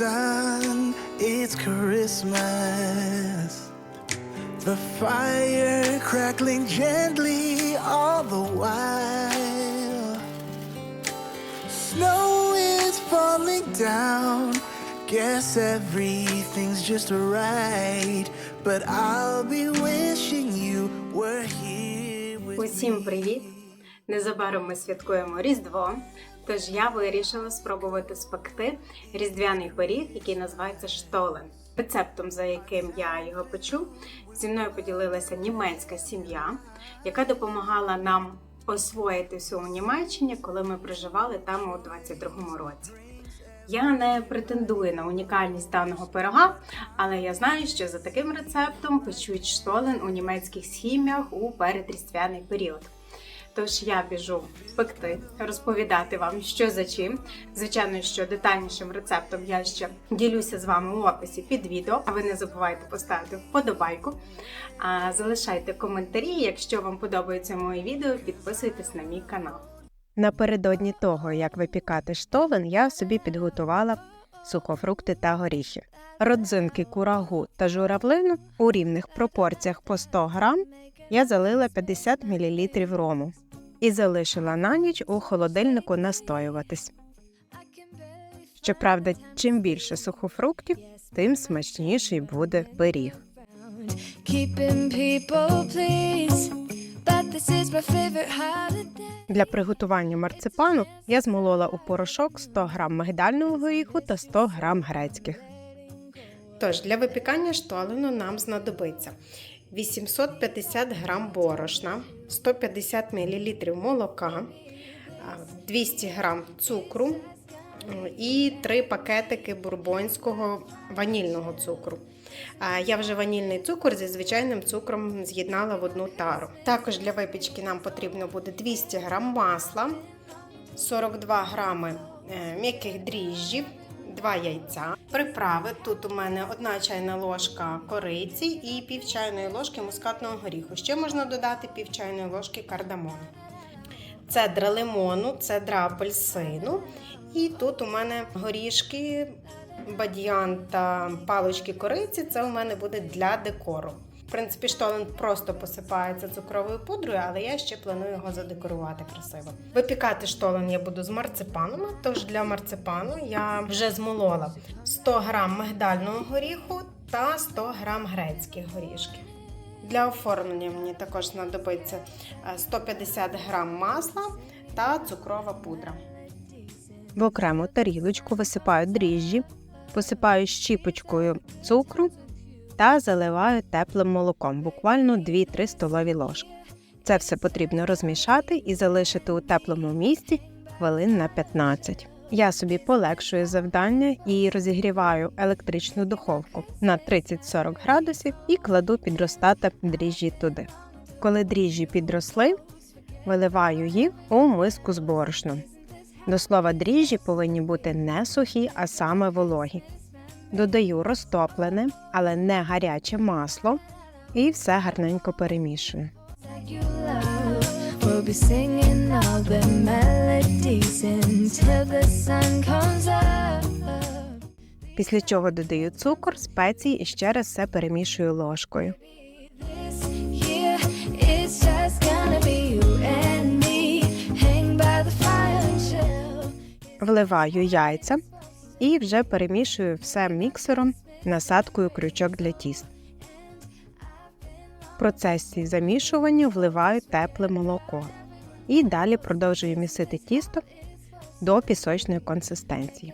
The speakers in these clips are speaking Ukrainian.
sun, it's Christmas. The fire crackling gently all the while. Snow is falling down. Guess everything's just right. But I'll be wishing you were here with Усім me. привіт! Незабаром ми святкуємо Різдво. Тож я вирішила спробувати спекти різдвяний пиріг, який називається штолен. Рецептом, за яким я його печу, зі мною поділилася німецька сім'я, яка допомагала нам освоїтися у Німеччині, коли ми проживали там у 22-му році. Я не претендую на унікальність даного пирога, але я знаю, що за таким рецептом печуть штолен у німецьких сім'ях у передріздвяний період. Тож я біжу пекти, розповідати вам, що за чим. Звичайно, що детальнішим рецептом я ще ділюся з вами у описі під відео. А ви не забувайте поставити вподобайку. А залишайте коментарі. Якщо вам подобається моє відео, підписуйтесь на мій канал. Напередодні того, як випікати штолен, я собі підготувала сухофрукти та горіхи. Родзинки курагу та журавлину у рівних пропорціях по 100 грам я залила 50 мл рому і залишила на ніч у холодильнику настоюватись. Щоправда, чим більше сухофруктів, тим смачніший буде пиріг. Для приготування марципану я змолола у порошок 100 г мигдального горіху та 100 г грецьких. Тож для випікання штолену нам знадобиться 850 г борошна, 150 мл молока, 200 г цукру і 3 пакетики бурбонського ванільного цукру. Я вже ванільний цукор зі звичайним цукром з'єднала в одну тару. Також для випічки нам потрібно буде 200 г масла, 42 грами е, м'яких дріжджів, 2 яйця. Приправи тут у мене 1 чайна ложка кориці і пів чайної ложки мускатного горіху. Ще можна додати пів чайної ложки кардамону. Цедра лимону, цедра апельсину. І тут у мене горішки, бадьян та палочки кориці. Це у мене буде для декору. В принципі, штолен просто посипається цукровою пудрою, але я ще планую його задекорувати красиво. Випікати штолен я буду з марципаном, тож для марципану я вже змолола 100 г мигдального горіху та 100 г грецьких горішків. Для оформлення мені також знадобиться е, 150 г масла та цукрова пудра. В окрему тарілочку висипаю дріжджі, посипаю щіпочкою цукру та заливаю теплим молоком, буквально 2-3 столові ложки. Це все потрібно розмішати і залишити у теплому місці хвилин на 15. Я собі полегшую завдання і розігріваю електричну духовку на 30-40 градусів і кладу підростати дріжджі туди. Коли дріжджі підросли, виливаю їх у миску з борошном. До слова, дріжджі повинні бути не сухі, а саме вологі. Додаю розтоплене, але не гаряче масло і все гарненько перемішую. Після чого додаю цукор, спеції і ще раз все перемішую ложкою. Вливаю яйця і вже перемішую все міксером насадкою крючок для тіст. В процесі замішування вливаю тепле молоко. І далі продовжую місити тісто до пісочної консистенції.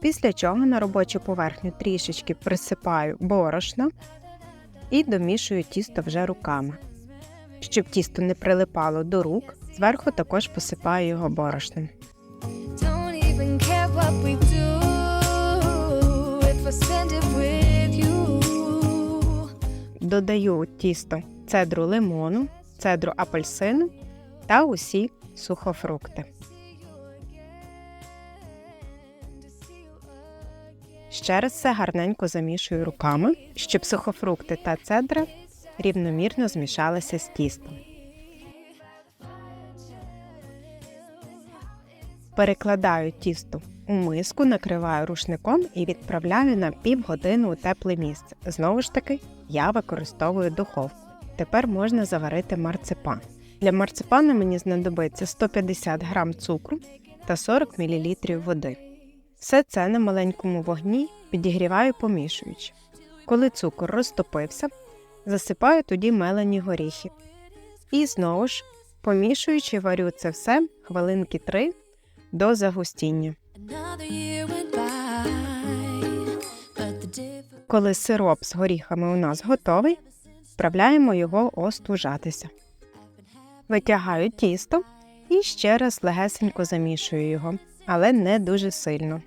Після чого на робочу поверхню трішечки присипаю борошно і домішую тісто вже руками. Щоб тісто не прилипало до рук, зверху також посипаю його борошном. Додаю тісто цедру лимону, цедру апельсину та усі сухофрукти. Ще раз все гарненько замішую руками, щоб сухофрукти та цедра рівномірно змішалися з тістом. Перекладаю тісто у миску, накриваю рушником і відправляю на півгодини у тепле місце. Знову ж таки, я використовую духовку. Тепер можна заварити марципан. Для марципану мені знадобиться 150 г цукру та 40 мл води. Все це на маленькому вогні підігріваю помішуючи. Коли цукор розтопився, засипаю тоді мелені горіхи. І знову ж, помішуючи, варю це все хвилинки 3 до загустіння. Коли сироп з горіхами у нас готовий, вправляємо його остужатися. Витягаю тісто і ще раз легесенько замішую його, але не дуже сильно.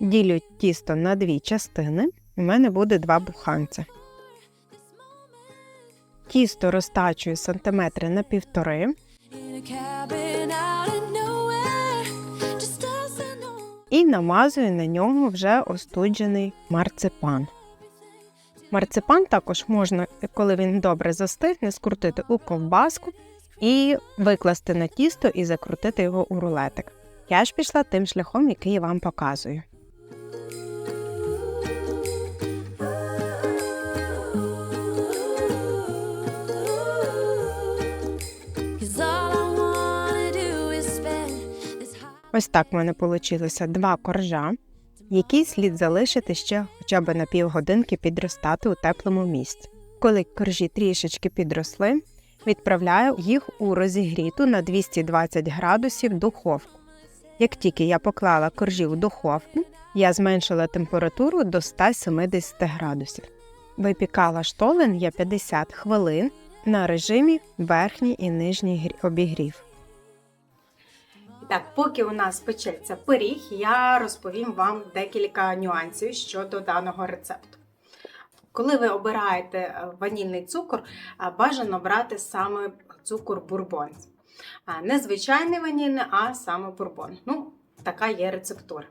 Ділю тісто на дві частини. У мене буде два буханця. Тісто розтачую сантиметри на півтори. І намазую на ньому вже остуджений марципан. Марципан також можна, коли він добре застигне, скрутити у ковбаску і викласти на тісто і закрутити його у рулетик. Я ж пішла тим шляхом, який я вам показую. Ось так в мене вийшло два коржа, які слід залишити ще хоча б на півгодинки підростати у теплому місці. Коли коржі трішечки підросли, відправляю їх у розігріту на 220 градусів духовку. Як тільки я поклала коржі в духовку, я зменшила температуру до 170 градусів. Випікала штолен я 50 хвилин на режимі верхній і нижній обігрів. Так, поки у нас печеться пиріг, я розповім вам декілька нюансів щодо даного рецепту. Коли ви обираєте е, ванільний цукор, е, бажано брати саме цукор бурбон. Не звичайний ванільний, а саме бурбон. Ну, така є рецептура.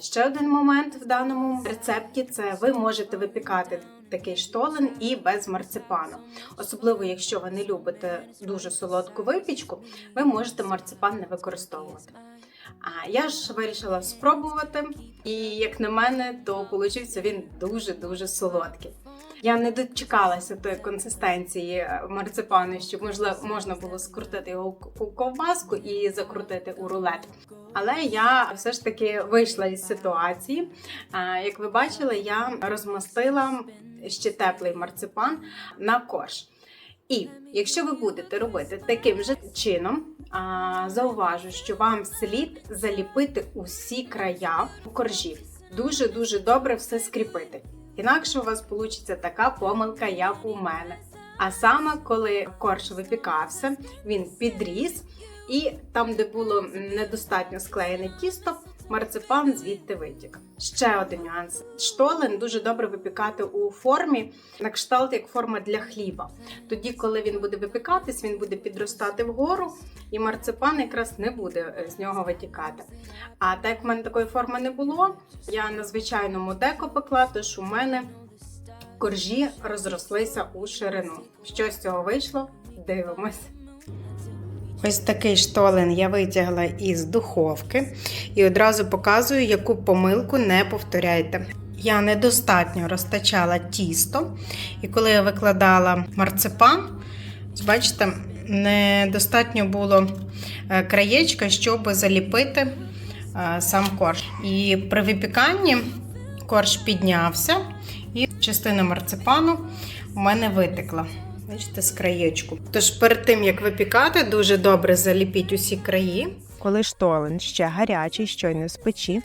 Ще один момент в даному рецепті це ви можете випікати такий штолен і без марципану. Особливо, якщо ви не любите дуже солодку випічку, ви можете марципан не використовувати. А я ж вирішила спробувати, і як на мене, то получився він дуже-дуже солодкий. Я не дочекалася тої консистенції е, марципану, щоб можливо можна було скрутити його у ковбаску і закрутити у рулет. Але я все ж таки вийшла із ситуації. Як ви бачили, я розмастила ще теплий марципан на корж. І якщо ви будете робити таким же чином, зауважу, що вам слід заліпити усі края коржів. Дуже дуже добре все скріпити. Інакше у вас вийде така помилка, як у мене. А саме коли корж випікався, він підріс, і там, де було недостатньо склеєне тісто, марципан звідти витік. Ще один нюанс: штолен дуже добре випікати у формі, на кшталт як форма для хліба. Тоді, коли він буде випікатись, він буде підростати вгору, і марципан якраз не буде е, з нього витікати. А так як в мене такої форми не було, я на звичайному деко пекла, тож у мене коржі розрослися у ширину. Що з цього вийшло? Дивимось. Ось такий штолен я витягла із духовки і одразу показую, яку помилку не повторяйте. Я недостатньо розтачала тісто, і коли я викладала марципан, бачите, недостатньо було е, краєчка, щоб заліпити е, сам корж. І при випіканні корж піднявся, і частина марципану у мене витекла. Бачите, з краєчку. Тож перед тим як випікати, дуже добре заліпіть усі краї. Коли штолен ще гарячий, щойно з печі,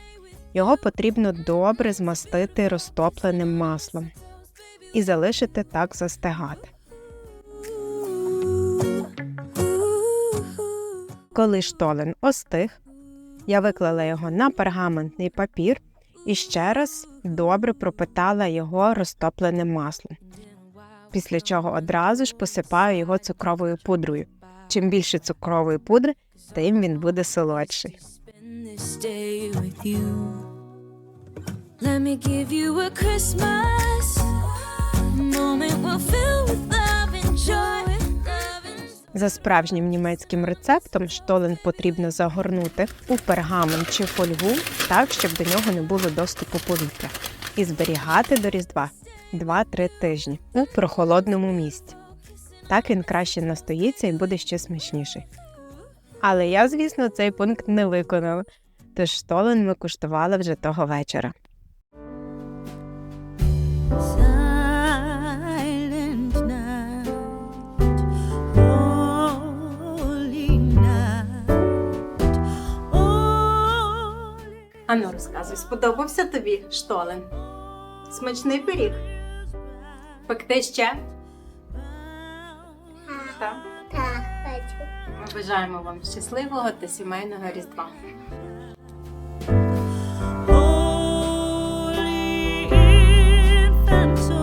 його потрібно добре змастити розтопленим маслом і залишити так застигати. Коли штолен остиг, я виклала його на пергаментний папір і ще раз добре пропитала його розтопленим маслом. Після чого одразу ж посипаю його цукровою пудрою. Чим більше цукрової пудри, тим він буде солодший. Let. За справжнім німецьким рецептом штолен потрібно загорнути у пергамент чи фольгу так, щоб до нього не було доступу повітря, і зберігати до Різдва 2-3 тижні у прохолодному місці. Так він краще настоїться і буде ще смачніший. Але я, звісно, цей пункт не виконала, тож штолен ми куштували вже того вечора. Ану, розказуй, сподобався тобі штолен? Смачний пиріг. Пекти ще? Так. Ми бажаємо вам щасливого та сімейного різдва. Holy infant.